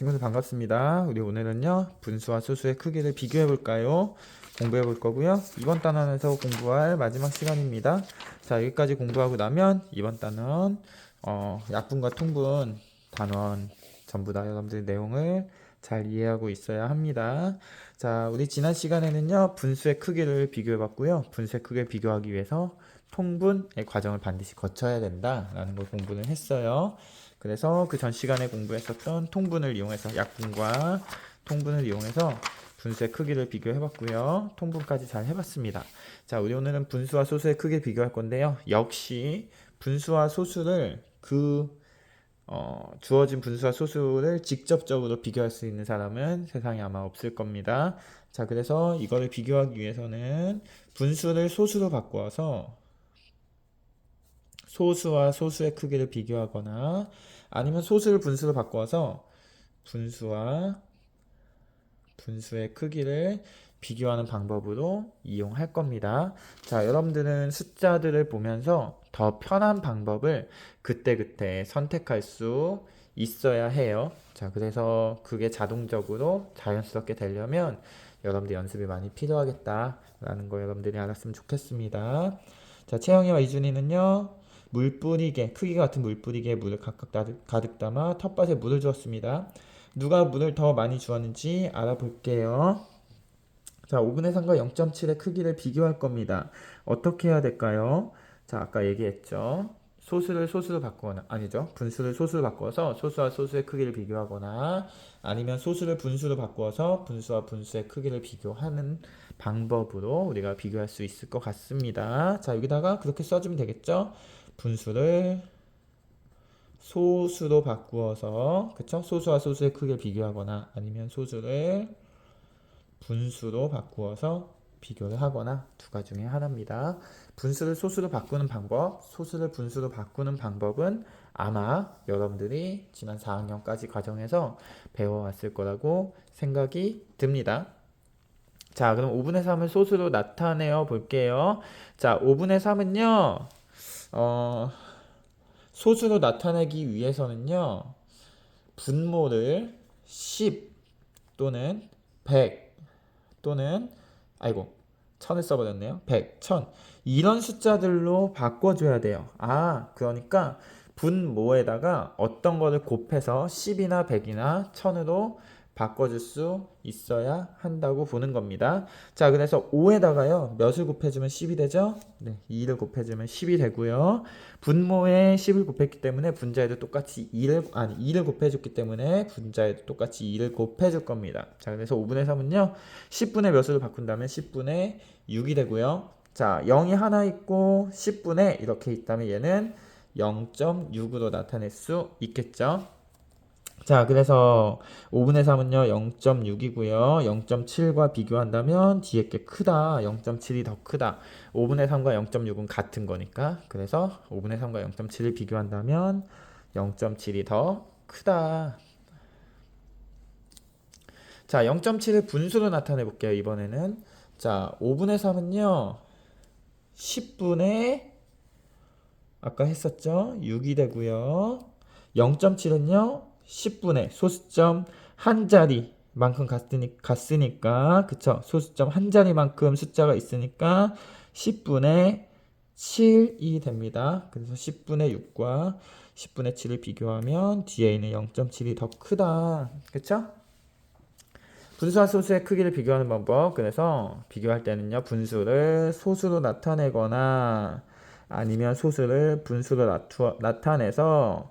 친구들 반갑습니다. 우리 오늘은요 분수와 소수의 크기를 비교해 볼까요? 공부해 볼 거고요. 이번 단원에서 공부할 마지막 시간입니다. 자 여기까지 공부하고 나면 이번 단원 어, 약분과 통분 단원 전부 다 여러분들 내용을 잘 이해하고 있어야 합니다. 자 우리 지난 시간에는요 분수의 크기를 비교해 봤고요. 분수의 크기를 비교하기 위해서 통분의 과정을 반드시 거쳐야 된다라는 걸 공부를 했어요. 그래서 그 전 시간에 공부했었던 통분을 이용해서 약분과 통분을 이용해서 분수의 크기를 비교해 봤고요. 통분까지 잘 해봤습니다. 자, 우리 오늘은 분수와 소수의 크기를 비교할 건데요. 역시 분수와 소수를 그 어, 주어진 분수와 소수를 직접적으로 비교할 수 있는 사람은 세상에 아마 없을 겁니다. 자, 그래서 이거를 비교하기 위해서는 분수를 소수로 바꾸어서 소수와 소수의 크기를 비교하거나 아니면 소수를 분수로 바꿔서 분수와 분수의 크기를 비교하는 방법으로 이용할 겁니다. 자, 여러분들은 숫자들을 보면서 더 편한 방법을 그때그때 선택할 수 있어야 해요. 자, 그래서 그게 자동적으로 자연스럽게 되려면 여러분들 연습이 많이 필요하겠다라는 거 여러분들이 알았으면 좋겠습니다. 자, 채영이와 이준이는요. 물 뿌리개, 크기가 같은 물 뿌리개에 물을 각각 가득, 가득 담아 텃밭에 물을 주었습니다. 누가 물을 더 많이 주었는지 알아볼게요. 자, 5분의 3과 0.7의 크기를 비교할 겁니다. 어떻게 해야 될까요? 자, 아까 얘기했죠. 소수를 소수로 바꾸거나, 아니죠. 분수를 소수로 바꿔서 소수와 소수의 크기를 비교하거나, 아니면 소수를 분수로 바꾸어서 분수와 분수의 크기를 비교하는 방법으로 우리가 비교할 수 있을 것 같습니다. 자, 여기다가 그렇게 써주면 되겠죠? 분수를 소수로 바꾸어서 그쵸? 소수와 소수의 크기를 비교하거나 아니면 소수를 분수로 바꾸어서 비교를 하거나 두 가지 중에 하나입니다. 분수를 소수로 바꾸는 방법, 소수를 분수로 바꾸는 방법은 아마 여러분들이 지난 4학년까지 과정에서 배워왔을 거라고 생각이 듭니다. 자, 그럼 5분의 3을 소수로 나타내어 볼게요. 자, 5분의 3은요, 어, 소수로 나타내기 위해서는요, 분모를 10 또는 100 또는, 아이고, 1000을 써버렸네요. 100, 1000. 이런 숫자들로 바꿔줘야 돼요. 아, 그러니까 분모에다가 어떤 거를 곱해서 10이나 100이나 1000으로 바꿔줄 수 있어야 한다고 보는 겁니다. 자, 그래서 5에다가요, 몇을 곱해주면 10이 되죠? 네, 2를 곱해주면 10이 되고요. 분모에 10을 곱했기 때문에 분자에도 똑같이 2를, 아니, 2를 곱해줬기 때문에 분자에도 똑같이 2를 곱해줄 겁니다. 자, 그래서 5분의 3은요, 10분의 몇으로 바꾼다면 10분의 6이 되고요. 자, 0이 하나 있고 10분의 이렇게 있다면 얘는 0.6으로 나타낼 수 있겠죠? 자, 그래서 5분의 3은요, 0.6이고요. 0.7과 비교한다면 뒤에 게 크다. 0.7이 더 크다. 5분의 3과 0.6은 같은 거니까. 그래서 5분의 3과 0.7을 비교한다면 0.7이 더 크다. 자, 0.7을 분수로 나타내 볼게요, 이번에는. 자, 5분의 3은요, 10분의, 아까 했었죠? 6이 되고요. 0.7은요, 10분의 소수점 한 자리만큼 갔으니, 갔으니까 그쵸 소수점 한 자리만큼 숫자가 있으니까 10분의 7이 됩니다. 그래서 10분의 6과 10분의 7을 비교하면 뒤에 있는 0.7이 더 크다. 그쵸? 분수와 소수의 크기를 비교하는 방법. 그래서 비교할 때는요, 분수를 소수로 나타내거나 아니면 소수를 분수로 나타내서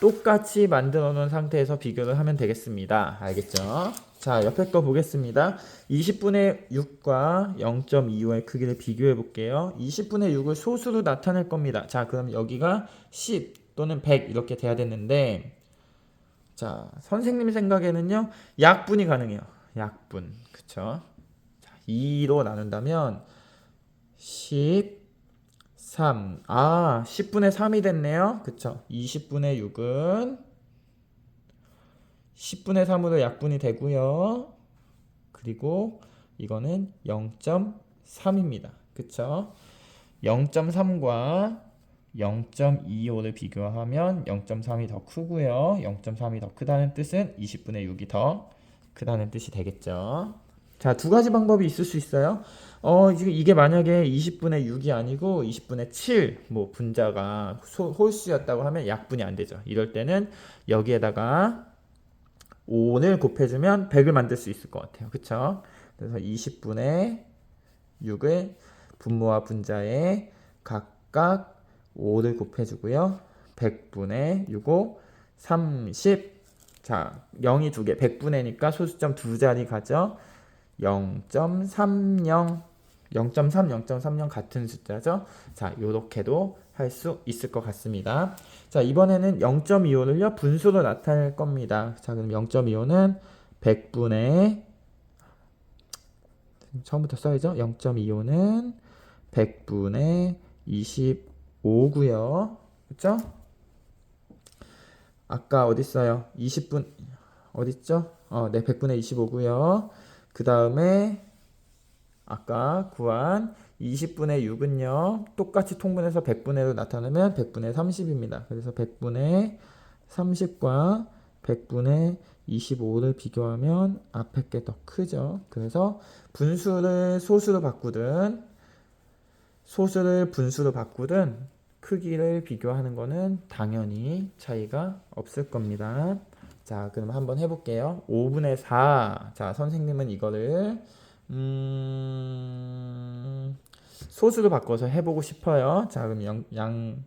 똑같이 만들어 놓은 상태에서 비교를 하면 되겠습니다. 알겠죠? 자, 옆에 거 보겠습니다. 20분의 6과 0.25의 크기를 비교해 볼게요. 20분의 6을 소수로 나타낼 겁니다. 자, 그럼 여기가 10 또는 100 이렇게 돼야 되는데, 자, 선생님 생각에는요, 약분이 가능해요. 약분. 그쵸? 자, 2로 나눈다면, 10, 3. 아, 10분의 3이 됐네요. 그쵸? 20분의 6은 10분의 3으로 약분이 되고요. 그리고 이거는 0.3입니다. 그쵸? 0.3과 0.25를 비교하면 0.3이 더 크고요. 0.3이 더 크다는 뜻은 20분의 6이 더 크다는 뜻이 되겠죠. 자, 두 가지 방법이 있을 수 있어요. 어, 이게 만약에 20분의 6이 아니고 20분의 7, 뭐 분자가 소- 홀수였다고 하면 약분이 안 되죠. 이럴 때는 여기에다가 5를 곱해주면 100을 만들 수 있을 것 같아요. 그쵸? 그래서 20분의 6을 분모와 분자에 각각 5를 곱해주고요. 100분의 6고 30. 자, 0이 두 개, 100분의니까 소수점 두 자리 가죠. 0.30, 0.3, 0.30 같은 숫자죠. 자, 요렇게도 할 수 있을 것 같습니다. 자, 이번에는 0.25를요, 분수로 나타낼 겁니다. 자, 그럼 0.25는 100분의 처음부터 써야죠. 0.25는 100분의 25고요. 그쵸? 아까 어디 있어요? 20분 어디 있죠? 어, 네, 100분의 25고요. 그 다음에 아까 구한 20분의 6은요. 똑같이 통분해서 100분의 로 나타내면 100분의 30입니다. 그래서 100분의 30과 100분의 25를 비교하면 앞에 게 더 크죠. 그래서 분수를 소수로 바꾸든 소수를 분수로 바꾸든 크기를 비교하는 거는 당연히 차이가 없을 겁니다. 자, 그럼 한번 해볼게요. 5분의 4. 자, 선생님은 이거를 음, 소수로 바꿔서 해보고 싶어요. 자, 그럼 양, 양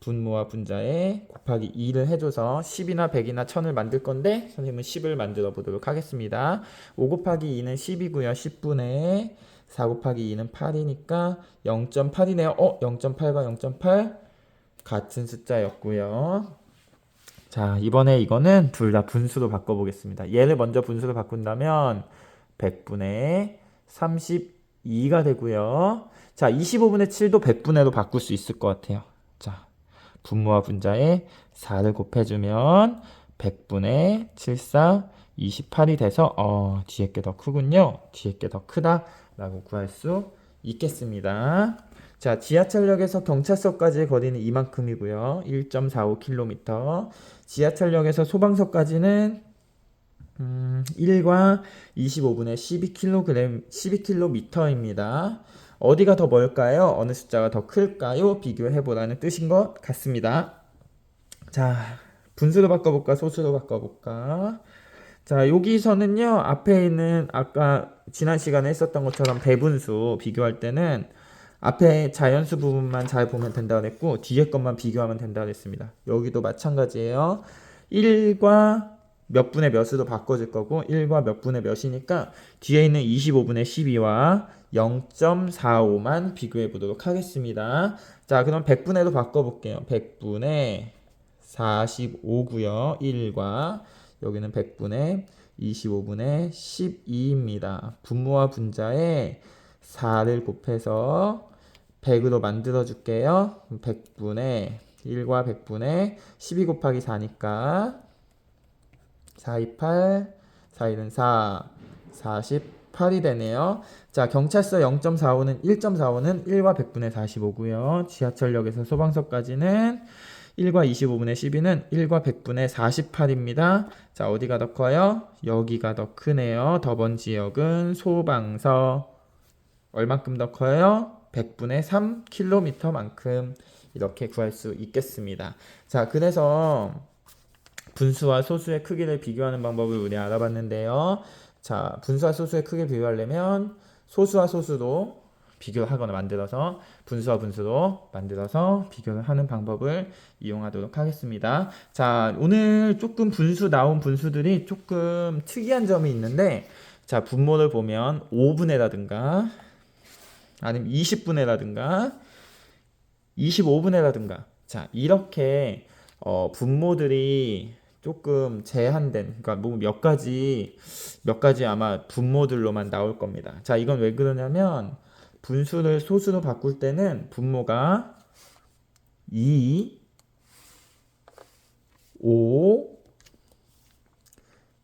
분모와 분자에 곱하기 2를 해줘서 10이나 100이나 1000을 만들 건데 선생님은 10을 만들어 보도록 하겠습니다. 5 곱하기 2는 10이고요. 10분의 4 곱하기 2는 8이니까 0.8이네요. 어? 0.8과 0.8 같은 숫자였고요. 자, 이번에 이거는 둘 다 분수로 바꿔보겠습니다. 얘를 먼저 분수로 바꾼다면 100분의 32가 되고요. 자, 25분의 7도 100분의로 바꿀 수 있을 것 같아요. 자, 분모와 분자에 4를 곱해주면 100분의 74, 28이 돼서 어, 뒤에 게 더 크군요. 뒤에 게 더 크다라고 구할 수 있겠습니다. 자, 지하철역에서 경찰서까지의 거리는 이만큼이고요. 1.45km. 지하철역에서 소방서까지는 음, 1과 25분의 12kg, 12km입니다. 어디가 더 멀까요? 어느 숫자가 더 클까요? 비교해 보라는 뜻인 것 같습니다. 자, 분수로 바꿔볼까? 소수로 바꿔볼까? 자, 여기서는요, 앞에 있는 아까 지난 시간에 했었던 것처럼 대분수 비교할 때는 앞에 자연수 부분만 잘 보면 된다 그랬고, 뒤에 것만 비교하면 된다 그랬습니다. 여기도 마찬가지예요. 1과 몇 분의 몇으로 바꿔줄 거고 1과 몇 분의 몇이니까 뒤에 있는 25분의 12와 0.45만 비교해 보도록 하겠습니다. 자, 그럼 100분의로 바꿔볼게요. 100분의 45고요. 1과 여기는 100분의 25분의 12입니다. 분모와 분자에 4를 곱해서 100으로 만들어 줄게요. 100분의 1과 100분의 12 곱하기 4니까 4, 2, 8, 4, 1은 4, 48이 되네요. 자, 경찰서 0.45는 1.45는 1과 100분의 45고요. 지하철역에서 소방서까지는 1과 25분의 12는 1과 100분의 48입니다. 자, 어디가 더 커요? 여기가 더 크네요. 더번 지역은 소방서. 얼만큼 더 커요? 100분의 3km만큼 이렇게 구할 수 있겠습니다. 자, 그래서 분수와 소수의 크기를 비교하는 방법을 우리 알아봤는데요. 자, 분수와 소수의 크기를 비교하려면 소수와 소수로 비교하거나 만들어서 분수와 분수로 만들어서 비교를 하는 방법을 이용하도록 하겠습니다. 자, 오늘 조금 분수 나온 분수들이 조금 특이한 점이 있는데 자, 분모를 보면 5분의라든가 아니면 20분의라든가 25분의라든가 자, 이렇게 어, 분모들이 조금 제한된, 그러니까 뭐 몇 가지, 몇 가지 아마 분모들로만 나올 겁니다. 자, 이건 왜 그러냐면, 분수를 소수로 바꿀 때는 분모가 2, 5,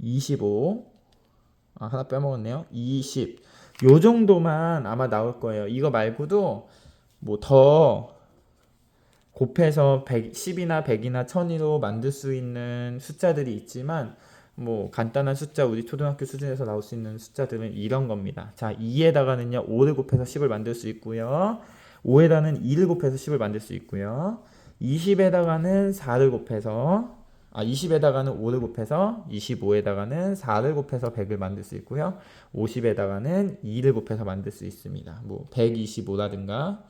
25, 아, 하나 빼먹었네요. 20. 요 정도만 아마 나올 거예요. 이거 말고도 뭐 더 곱해서 100, 10이나 100이나 1000으로 만들 수 있는 숫자들이 있지만 뭐 간단한 숫자 우리 초등학교 수준에서 나올 수 있는 숫자들은 이런 겁니다. 자, 2에다가는요 5를 곱해서 10을 만들 수 있고요. 5에다는 2를 곱해서 10을 만들 수 있고요. 20에다가는 4를 곱해서 아 20에다가는 5를 곱해서 25에다가는 4를 곱해서 100을 만들 수 있고요. 50에다가는 2를 곱해서 만들 수 있습니다. 뭐 125라든가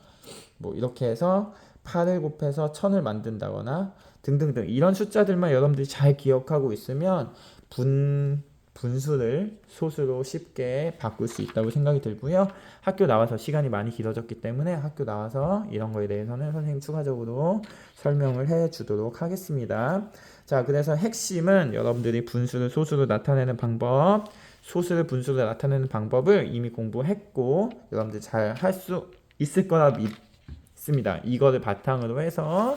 뭐 이렇게 해서 8을 곱해서 1000을 만든다거나 등등등 이런 숫자들만 여러분들이 잘 기억하고 있으면 분 분수를 소수로 쉽게 바꿀 수 있다고 생각이 들고요. 학교 나와서 시간이 많이 길어졌기 때문에 학교 나와서 이런 거에 대해서는 선생님 추가적으로 설명을 해 주도록 하겠습니다. 자, 그래서 핵심은 여러분들이 분수를 소수로 나타내는 방법, 소수를 분수로 나타내는 방법을 이미 공부했고 여러분들 잘 할 수 있을 거라 믿습니다. 이거를 바탕으로 해서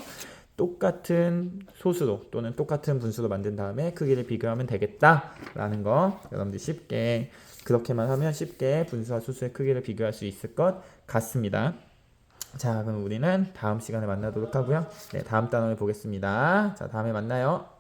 똑같은 소수로 또는 똑같은 분수로 만든 다음에 크기를 비교하면 되겠다라는 거 여러분들 쉽게 그렇게만 하면 쉽게 분수와 소수의 크기를 비교할 수 있을 것 같습니다. 자, 그럼 우리는 다음 시간에 만나도록 하고요. 네, 다음 단원을 보겠습니다. 자, 다음에 만나요.